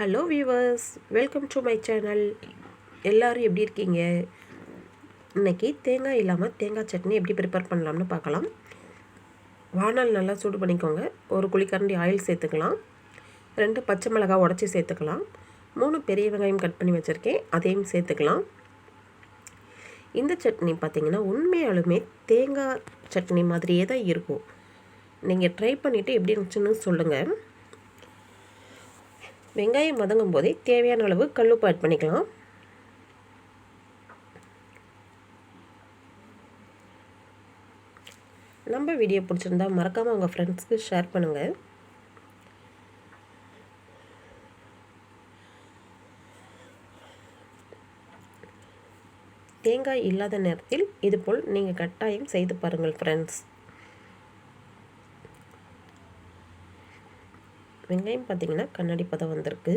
Hello viewers welcome to my channel எல்லோரும் எப்படி இருக்கீங்க? இன்றைக்கி தேங்காய் இல்லாமல் தேங்காய் சட்னி எப்படி ப்ரிப்பேர் பண்ணலாம்னு பார்க்கலாம். வானல் நல்லா சூடு பண்ணிக்கோங்க. ஒரு குழிக்கரண்டி ஆயில் சேர்த்துக்கலாம். ரெண்டு பச்சை மிளகாய் உடச்சி சேர்த்துக்கலாம். மூணு பெரிய வெங்காயம் கட் பண்ணி வச்சுருக்கேன். அதையும் சேர்த்துக்கலாம். இந்த சட்னி பார்த்திங்கன்னா உண்மையாலுமே தேங்காய் சட்னி மாதிரியே தான் இருக்கும். நீங்கள் ட்ரை பண்ணிவிட்டு எப்படி இருந்துச்சுன்னு சொல்லுங்கள் வெங்காயம் வதங்கும் போதே தேவையான அளவு கல்லுப்பு ஆட் பண்ணிக்கலாம். நம்ம வீடியோ பிடிச்சிருந்தா மறக்காமல் உங்கள் ஃப்ரெண்ட்ஸ்க்கு ஷேர் பண்ணுங்கள் தேங்காய் இல்லாத நேரத்தில் இதுபோல் நீங்கள் கட்டாயம் செய்து பாருங்கள் ஃப்ரெண்ட்ஸ் வெங்காயம் பார்த்திங்கன்னா கண்ணாடி பதம் வந்திருக்கு.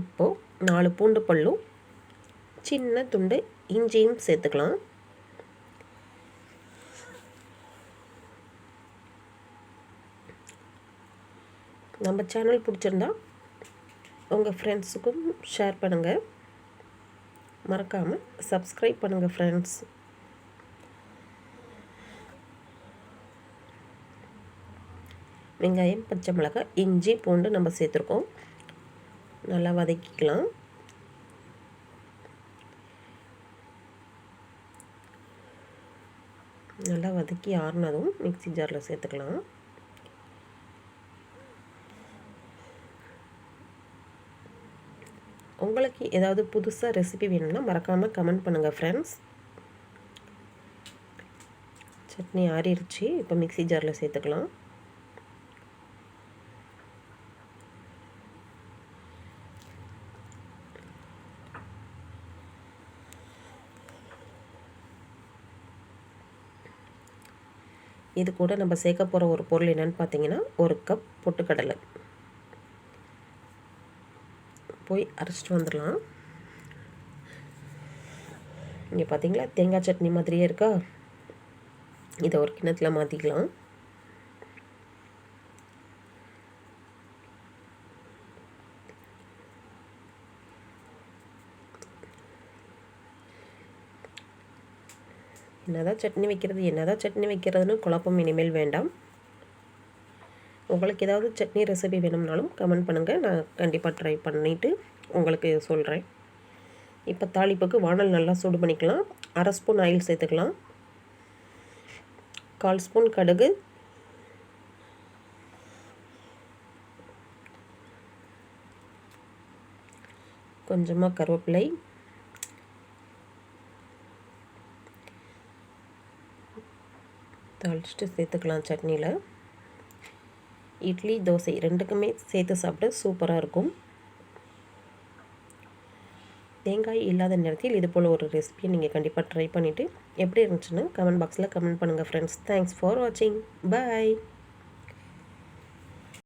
இப்போது நாலு பூண்டு பல்லும் சின்ன துண்டு இஞ்சியும் சேர்த்துக்கலாம். நம்ம சேனல் பிடிச்சிருந்தா உங்கள் ஃப்ரெண்ட்ஸுக்கும் ஷேர் பண்ணுங்கள் மறக்காமல் சப்ஸ்கிரைப் பண்ணுங்கள் ஃப்ரெண்ட்ஸ் வெங்காயம் பச்சை மிளகாய் இஞ்சி பூண்டு நம்ம சேர்த்துருக்கோம். நல்லா வதக்கிக்கலாம். நல்லா வதக்கி ஆறுனதும் மிக்சி ஜாரில் சேர்த்துக்கலாம். உங்களுக்கு ஏதாவது புதுசாக ரெசிபி வேணும்னா மறக்காமல் கமெண்ட் பண்ணுங்கள் ஃப்ரெண்ட்ஸ் சட்னி ஆறிடுச்சு இப்போ மிக்சி ஜாரில் சேர்த்துக்கலாம். இது கூட நம்ம சேர்க்க போகிற ஒரு பொருள் என்னென்னு பார்த்தீங்கன்னா ஒரு கப் பொட்டுக்கடலை. போய் அரைச்சிட்டு வந்துடலாம். இங்கே பார்த்தீங்களா தேங்காய் சட்னி மாதிரியே இருக்கா? இதை ஒரு கிணத்துல மாற்றிக்கலாம் என்னதான் சட்னி வைக்கிறது என்னதான் சட்னி வைக்கிறதுன்னு குழப்பம் இனிமேல் வேண்டாம். உங்களுக்கு ஏதாவது சட்னி ரெசிபி வேணும்னாலும் கமெண்ட் பண்ணுங்கள் நான் கண்டிப்பாக ட்ரை பண்ணிவிட்டு உங்களுக்கு சொல்கிறேன் இப்போ தாளிப்புக்கு வானல் நல்லா சூடு பண்ணிக்கலாம். அரை ஸ்பூன் ஆயில் சேர்த்துக்கலாம். கால் ஸ்பூன் கடுகு. கொஞ்சமாக கருவேப்பிலை. தாளிச்சிட்டு சேர்த்துக்கலாம் சட்னியில். இட்லி தோசை ரெண்டுக்குமே சேர்த்து சாப்பிட சூப்பராக இருக்கும். தேங்காய் இல்லாத நேரத்தில் இது போல் ஒரு ரெசிபியை நீங்கள் கண்டிப்பாக ட்ரை பண்ணிவிட்டு எப்படி இருந்துச்சுன்னு கமெண்ட் பாக்ஸில் கமெண்ட் பண்ணுங்கள் ஃப்ரெண்ட்ஸ் தேங்க்ஸ் ஃபார் வாட்சிங் பாய்